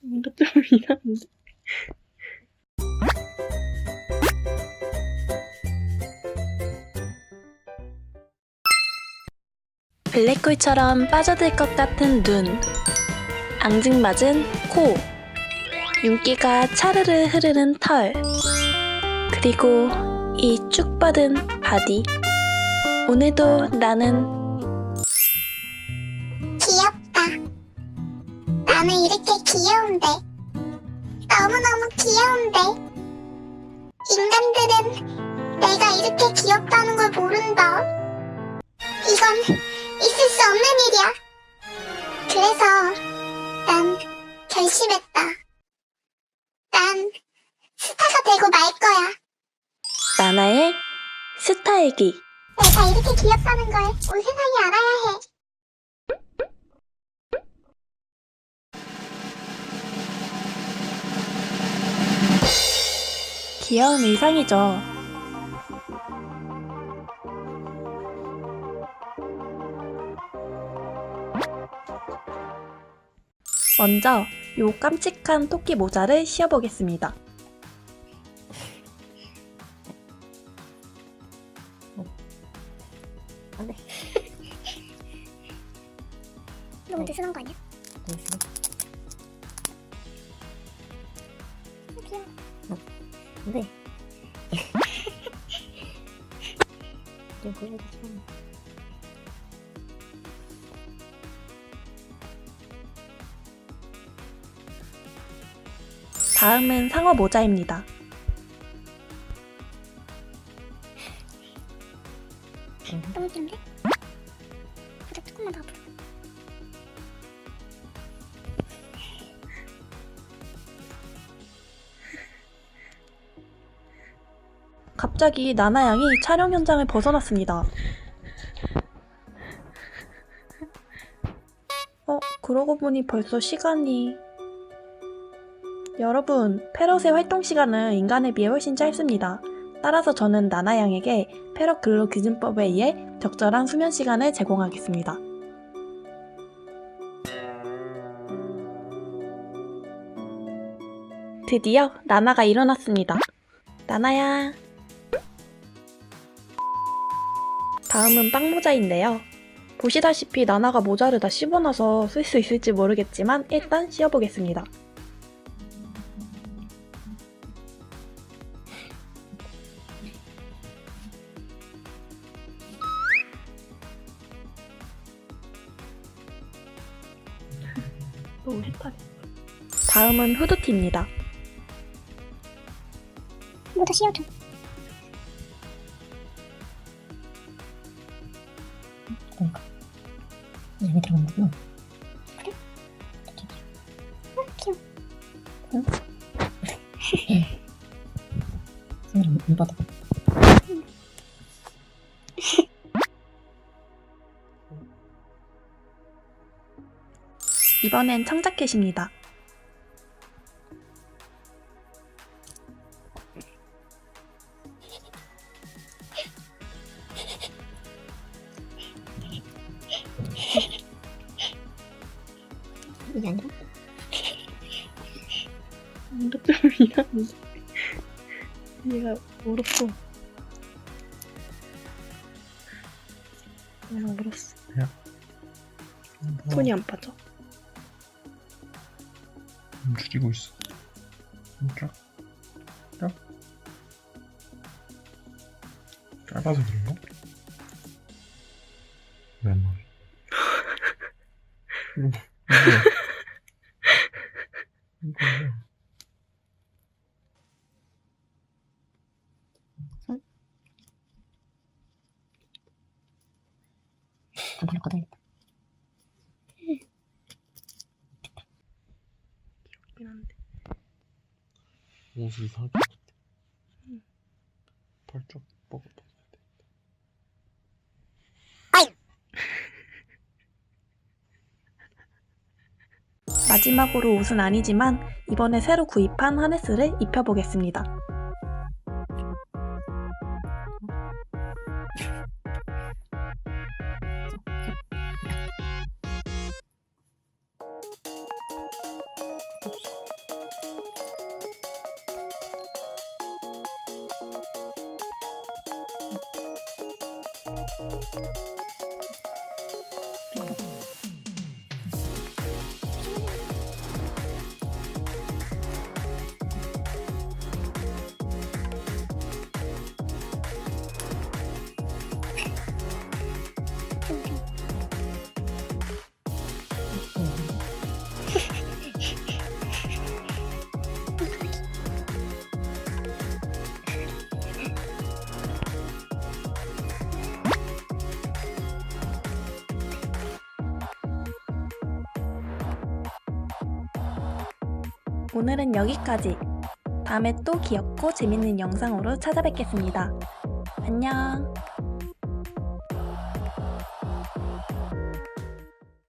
뭔가 좀 이상한데. 블랙홀처럼 빠져들 것 같은 눈, 앙증맞은 코, 윤기가 차르르 흐르는 털, 그리고 이 쭉 뻗은 바디. 오늘도 나는 나는 이렇게 귀여운데. 너무너무 귀여운데. 인간들은 내가 이렇게 귀엽다는 걸 모른다. 이건 있을 수 없는 일이야. 그래서 난 결심했다. 난 스타가 되고 말 거야. 나나의 스타일기. 내가 이렇게 귀엽다는 걸 온 세상이 알아야 해. 귀여운 의상이죠. 먼저 요 깜찍한 토끼 모자를 씌워보겠습니다. 너무 느슨한 거 아니야? 네. 좀 그래도 좀 다음은 상어 모자입니다. 귀여운데? 보자 조금만 더. 갑자기 나나 양이 촬영 현장을 벗어났습니다. 어, 그러고 보니 벌써 시간이... 여러분, 페럿의 활동 시간은 인간에 비해 훨씬 짧습니다. 따라서 저는 나나 양에게 페럿 근로 기준법에 의해 적절한 수면 시간을 제공하겠습니다. 드디어 나나가 일어났습니다. 나나야. 다음은 빵 모자인데요. 보시다시피 나나가 모자를 다 씹어놔서 쓸 수 있을지 모르겠지만 일단 씌워보겠습니다. 너무 헷갈려. 다음은 후드티입니다. 모자 씌워줘. 여기 들어간다고? 어, 귀여워. 손으로 안 받아. 이번엔 청자켓입니다. 아니라? 뭔가 좀 이상한데. 얘가 울었어. 얘가 울었어. 손이 안 빠져. 움직이고 있어. 쫙, 쫙. 짧아서 그런가? 반팔 걷어야겠다. 귀엽긴 한데. 옷을 사줄 것 같아. 팔쪽 뻗어 뻗어야 돼. 마지막으로 옷은 아니지만 이번에 새로 구입한 하네스를 입혀보겠습니다. Música 오늘은 여기까지. 다음에 또 귀엽고 재밌는 영상으로 찾아뵙겠습니다. 안녕.